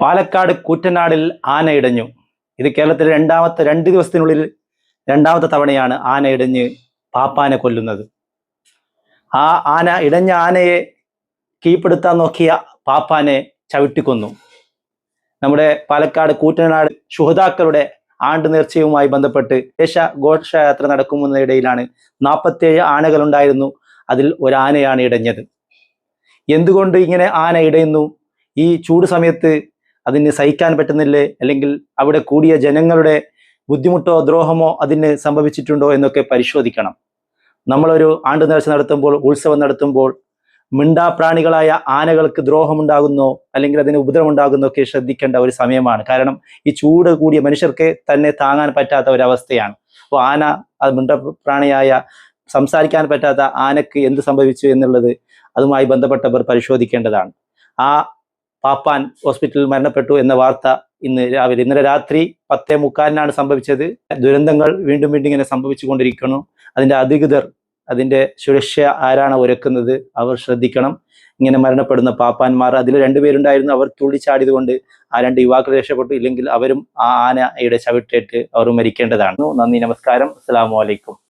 പാലക്കാട് കൂറ്റനാടിൽ ആന ഇടഞ്ഞു. ഇത് കേരളത്തിലെ രണ്ടാമത്തെ രണ്ട് ദിവസത്തിനുള്ളിൽ രണ്ടാമത്തെ തവണയാണ് ആന ഇടഞ്ഞ് പാപ്പാനെ കൊല്ലുന്നത്. ആ ആന ഇടഞ്ഞ ആനയെ കീഴ്പ്പെടുത്താൻ നോക്കിയ പാപ്പാനെ ചവിട്ടിക്കൊന്നു. നമ്മുടെ പാലക്കാട് കൂറ്റനാട് ശുഹതാക്കളുടെ ആണ്ട് നേർച്ചയുമായി ബന്ധപ്പെട്ട് ദേശ ഘോഷയാത്ര നടക്കുന്നതിനിടയിലാണ് നാൽപ്പത്തേഴ് ആനകളുണ്ടായിരുന്നു. അതിൽ ഒരാനയാണ് ഇടഞ്ഞത്. എന്തുകൊണ്ട് ഇങ്ങനെ ആന ഇടയുന്നു? ഈ ചൂട് സമയത്ത് അതിന് സഹിക്കാൻ പറ്റുന്നില്ലേ? അല്ലെങ്കിൽ അവിടെ കൂടിയ ജനങ്ങളുടെ ബുദ്ധിമുട്ടോ ദ്രോഹമോ അതിന് സംഭവിച്ചിട്ടുണ്ടോ എന്നൊക്കെ പരിശോധിക്കണം. നമ്മളൊരു ആണ്ട് നേർച്ച നടത്തുമ്പോൾ ഉത്സവം നടത്തുമ്പോൾ മിണ്ടാപ്രാണികളായ ആനകൾക്ക് ദ്രോഹമുണ്ടാകുന്നോ അല്ലെങ്കിൽ അതിന് ഉപദ്രവമുണ്ടാകുന്നോ ഒക്കെ ശ്രദ്ധിക്കേണ്ട ഒരു സമയമാണ്. കാരണം ഈ ചൂട് കൂടിയ മനുഷ്യർക്ക് തന്നെ താങ്ങാൻ പറ്റാത്ത ഒരവസ്ഥയാണ്. അപ്പോൾ ആന അത് മിണ്ടപ്രാണിയായ സംസാരിക്കാൻ പറ്റാത്ത ആനക്ക് എന്ത് സംഭവിച്ചു എന്നുള്ളത് അതുമായി ബന്ധപ്പെട്ടവർ പരിശോധിക്കേണ്ടതാണ്. ആ പാപ്പാൻ ഹോസ്പിറ്റലിൽ മരണപ്പെട്ടു എന്ന വാർത്ത ഇന്ന് രാവിലെ. ഇന്നലെ രാത്രി പത്തേ മുക്കാലിനാണ് സംഭവിച്ചത്. ദുരന്തങ്ങൾ വീണ്ടും വീണ്ടും ഇങ്ങനെ സംഭവിച്ചുകൊണ്ടിരിക്കുന്നു. അതിന്റെ അധികൃതർ അതിന്റെ സുരക്ഷ ആരാണ് ഒരുക്കുന്നത് അവർ ശ്രദ്ധിക്കണം. ഇങ്ങനെ മരണപ്പെടുന്ന പാപ്പാന്മാർ അതിൽ രണ്ടുപേരുണ്ടായിരുന്നു അവർ തുള്ളിച്ചാടിയത് കൊണ്ട് ആ രണ്ട് യുവാക്കൾ രക്ഷപ്പെട്ടു. ഇല്ലെങ്കിൽ അവരും ആ ആനയുടെ ചവിട്ടേറ്റ് അവർ മരിക്കേണ്ടതാണ്. നന്ദി നമസ്കാരം. അസ്സാം വലൈക്കും